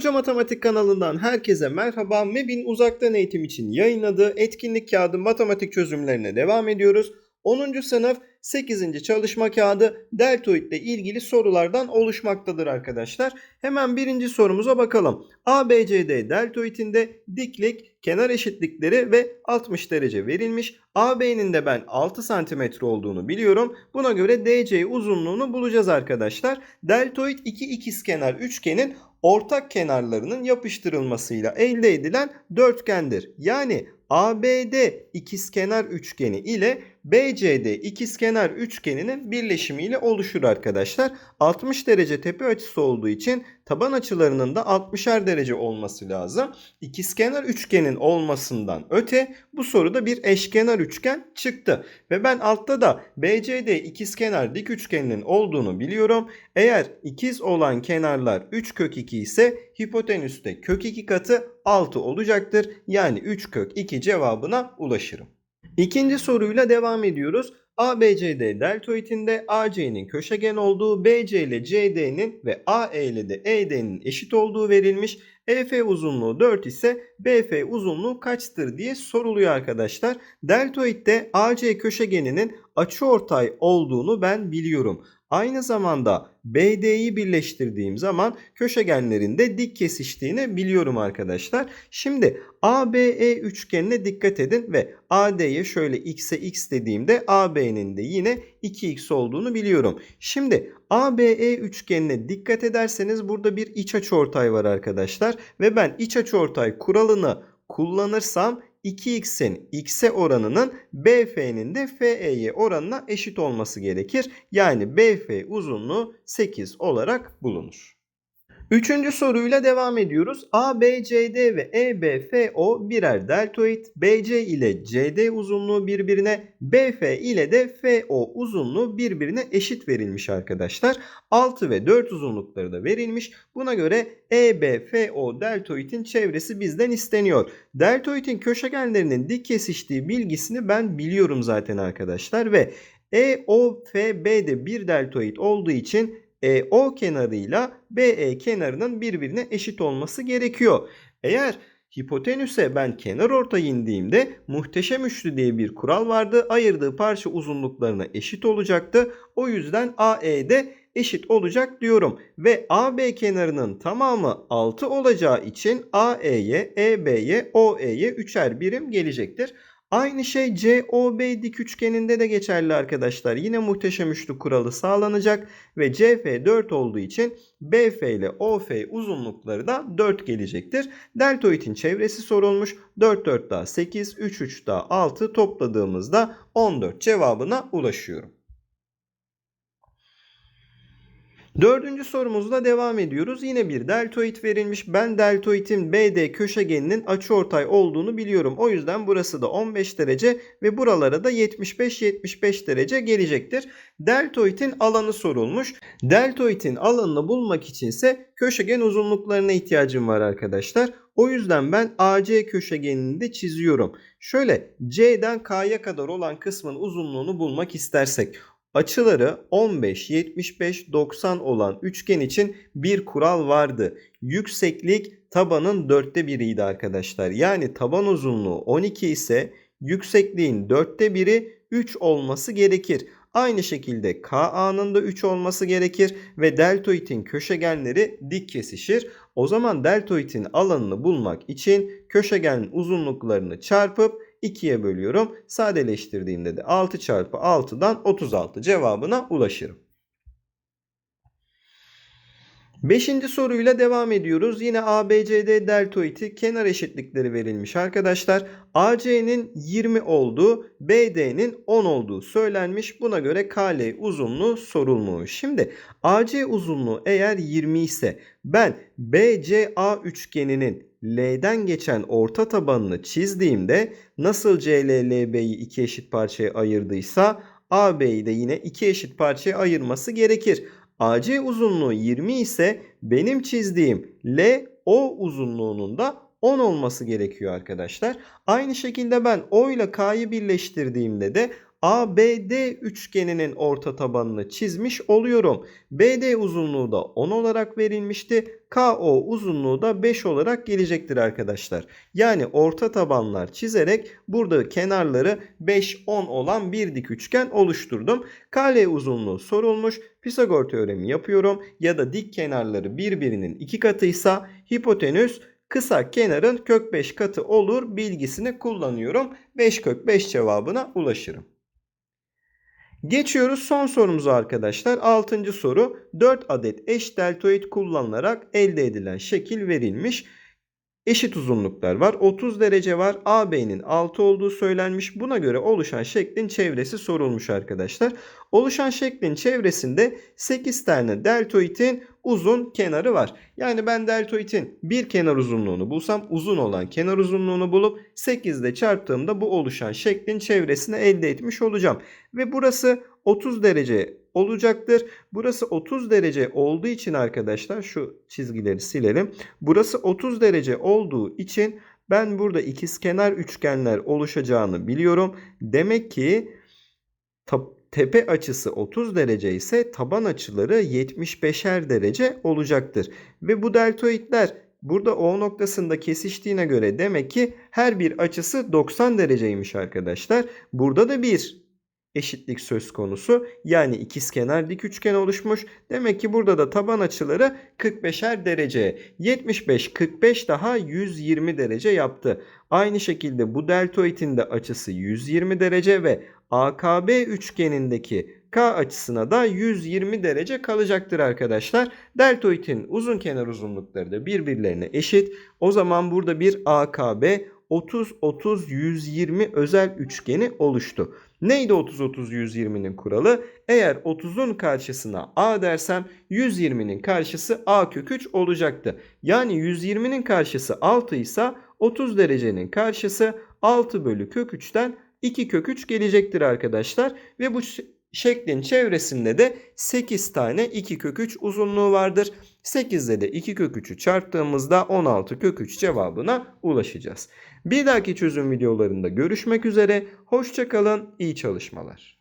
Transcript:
Hoca Matematik kanalından herkese merhaba. MEB'in uzaktan eğitim için yayınladığı etkinlik kağıdı matematik çözümlerine devam ediyoruz. 10. sınıf 8. çalışma kağıdı deltoid ile ilgili sorulardan oluşmaktadır arkadaşlar. Hemen birinci sorumuza bakalım. ABCD deltoidinde diklik, kenar eşitlikleri ve 60 derece verilmiş. AB'nin de ben 6 cm olduğunu biliyorum. Buna göre DC uzunluğunu bulacağız arkadaşlar. Deltoid iki ikizkenar üçgenin ortak kenarlarının yapıştırılmasıyla elde edilen dörtgendir. Yani ABD ikizkenar üçgeni ile BCD ikizkenar üçgeninin birleşimiyle oluşur arkadaşlar. 60 derece tepe açısı olduğu için taban açılarının da 60'er derece olması lazım. İkizkenar üçgenin olmasından öte bu soruda bir eşkenar üçgen çıktı. Ve ben altta da BCD ikizkenar dik üçgeninin olduğunu biliyorum. Eğer ikiz olan kenarlar 3 kök 2 ise hipotenüste kök 2 katı 6 olacaktır. Yani 3 kök 2 cevabına ulaşırım. İkinci soruyla devam ediyoruz. ABCD deltoidinde AC'nin köşegen olduğu, BC ile CD'nin ve AE ile de ED'nin eşit olduğu verilmiş. EF uzunluğu 4 ise BF uzunluğu kaçtır diye soruluyor arkadaşlar. Deltoidde AC köşegeninin açıortay olduğunu ben biliyorum. Aynı zamanda BD'yi birleştirdiğim zaman köşegenlerin de dik kesiştiğini biliyorum arkadaşlar. Şimdi ABE üçgenine dikkat edin ve AD'ye şöyle x'e x dediğimde AB'nin de yine 2x olduğunu biliyorum. Şimdi ABE üçgenine dikkat ederseniz burada bir iç açıortay var arkadaşlar ve ben iç açıortay kuralını kullanırsam 2x'in x'e oranının BF'nin de FE'ye oranına eşit olması gerekir. Yani BF uzunluğu 8 olarak bulunur. Üçüncü soruyla devam ediyoruz. A, B, C, D ve E, B, F, O birer deltoid. BC ile CD uzunluğu birbirine, BF ile de FO uzunluğu birbirine eşit verilmiş arkadaşlar. 6 ve 4 uzunlukları da verilmiş. Buna göre E, B, FO deltoidin çevresi bizden isteniyor. Deltoidin köşegenlerinin dik kesiştiği bilgisini ben biliyorum zaten arkadaşlar ve EOFB de bir deltoid olduğu için EO kenarıyla BE kenarının birbirine eşit olması gerekiyor. Eğer hipotenüse ben kenar ortay indiğimde muhteşem üçlü diye bir kural vardı. Ayırdığı parça uzunluklarına eşit olacaktı. O yüzden AE de eşit olacak diyorum. Ve AB kenarının tamamı 6 olacağı için AE'ye, EB'ye, OE'ye üçer birim gelecektir. Aynı şey COB dik üçgeninde de geçerli arkadaşlar. Yine muhteşem üçlü kuralı sağlanacak ve CF 4 olduğu için BF ile OF uzunlukları da 4 gelecektir. Deltoidin çevresi sorulmuş. 4 4 daha 8, 3 3 daha 6 topladığımızda 14 cevabına ulaşıyorum. Dördüncü sorumuzla devam ediyoruz. Yine bir deltoid verilmiş. Ben deltoidin BD köşegeninin açıortay olduğunu biliyorum. O yüzden burası da 15 derece ve buralara da 75-75 derece gelecektir. Deltoidin alanı sorulmuş. Deltoidin alanını bulmak içinse köşegen uzunluklarına ihtiyacım var arkadaşlar. O yüzden ben AC köşegenini de çiziyorum. Şöyle C'den K'ya kadar olan kısmın uzunluğunu bulmak istersek Açıları 15, 75, 90 olan üçgen için bir kural vardı. Yükseklik tabanın dörtte biriydi arkadaşlar. Yani taban uzunluğu 12 ise yüksekliğin dörtte biri 3 olması gerekir. Aynı şekilde KA'nın da 3 olması gerekir ve deltoidin köşegenleri dik kesişir. O zaman deltoidin alanını bulmak için köşegen uzunluklarını çarpıp 2'ye bölüyorum. Sadeleştirdiğimde de 6 çarpı 6'dan 36 cevabına ulaşırım. Beşinci soruyla devam ediyoruz. Yine ABCD deltoidi kenar eşitlikleri verilmiş arkadaşlar. AC'nin 20 olduğu, BD'nin 10 olduğu söylenmiş. Buna göre KL uzunluğu sorulmuş. Şimdi AC uzunluğu eğer 20 ise ben BCA üçgeninin L'den geçen orta tabanını çizdiğimde nasıl CLLB'yi iki eşit parçaya ayırdıysa AB'yi de yine iki eşit parçaya ayırması gerekir. AC uzunluğu 20 ise benim çizdiğim LO uzunluğunun da 10 olması gerekiyor arkadaşlar. Aynı şekilde ben O ile K'yı birleştirdiğimde de ABD üçgeninin orta tabanını çizmiş oluyorum. BD uzunluğu da 10 olarak verilmişti. KO uzunluğu da 5 olarak gelecektir arkadaşlar. Yani orta tabanlar çizerek burada kenarları 5-10 olan bir dik üçgen oluşturdum. KL uzunluğu sorulmuş. Pisagor teoremi yapıyorum ya da dik kenarları birbirinin iki katıysa hipotenüs kısa kenarın kök 5 katı olur bilgisini kullanıyorum. 5 kök 5 cevabına ulaşırım. Geçiyoruz son sorumuza arkadaşlar. 6. soru 4 adet eş deltoid kullanılarak elde edilen şekil verilmiş. Eşit uzunluklar var. 30 derece var. AB'nin 6 olduğu söylenmiş. Buna göre oluşan şeklin çevresi sorulmuş arkadaşlar. Oluşan şeklin çevresinde 8 tane deltoidin uzun kenarı var. Yani ben deltoidin bir kenar uzunluğunu bulsam uzun olan kenar uzunluğunu bulup 8 ile çarptığımda bu oluşan şeklin çevresini elde etmiş olacağım. Ve burası 30 derece olacaktır. Burası 30 derece olduğu için arkadaşlar şu çizgileri silelim. Burası 30 derece olduğu için ben burada ikizkenar üçgenler oluşacağını biliyorum. Demek ki tepe açısı 30 derece ise taban açıları 75'er derece olacaktır. Ve bu deltoidler burada O noktasında kesiştiğine göre demek ki her bir açısı 90 dereceymiş arkadaşlar. Burada da bir eşitlik söz konusu. Yani ikizkenar dik üçgen oluşmuş. Demek ki burada da taban açıları 45'er derece. 75 45 daha 120 derece yaptı. Aynı şekilde bu deltoidin de açısı 120 derece ve AKB üçgenindeki K açısına da 120 derece kalacaktır arkadaşlar. Deltoidin uzun kenar uzunlukları da birbirlerine eşit. O zaman burada bir AKB 30-30-120 özel üçgeni oluştu. Neydi 30-30-120'nin kuralı? Eğer 30'un karşısına A dersem 120'nin karşısı A kök 3 olacaktı. Yani 120'nin karşısı 6 ise 30 derecenin karşısı 6 bölü kök 3'ten 2 kök 3 gelecektir arkadaşlar. Ve bu şeklin çevresinde de 8 tane 2 kök 3 uzunluğu vardır. 8 ile de 2 kök 3'ü çarptığımızda 16 kök 3 cevabına ulaşacağız. Bir dahaki çözüm videolarında görüşmek üzere. Hoşçakalın, iyi çalışmalar.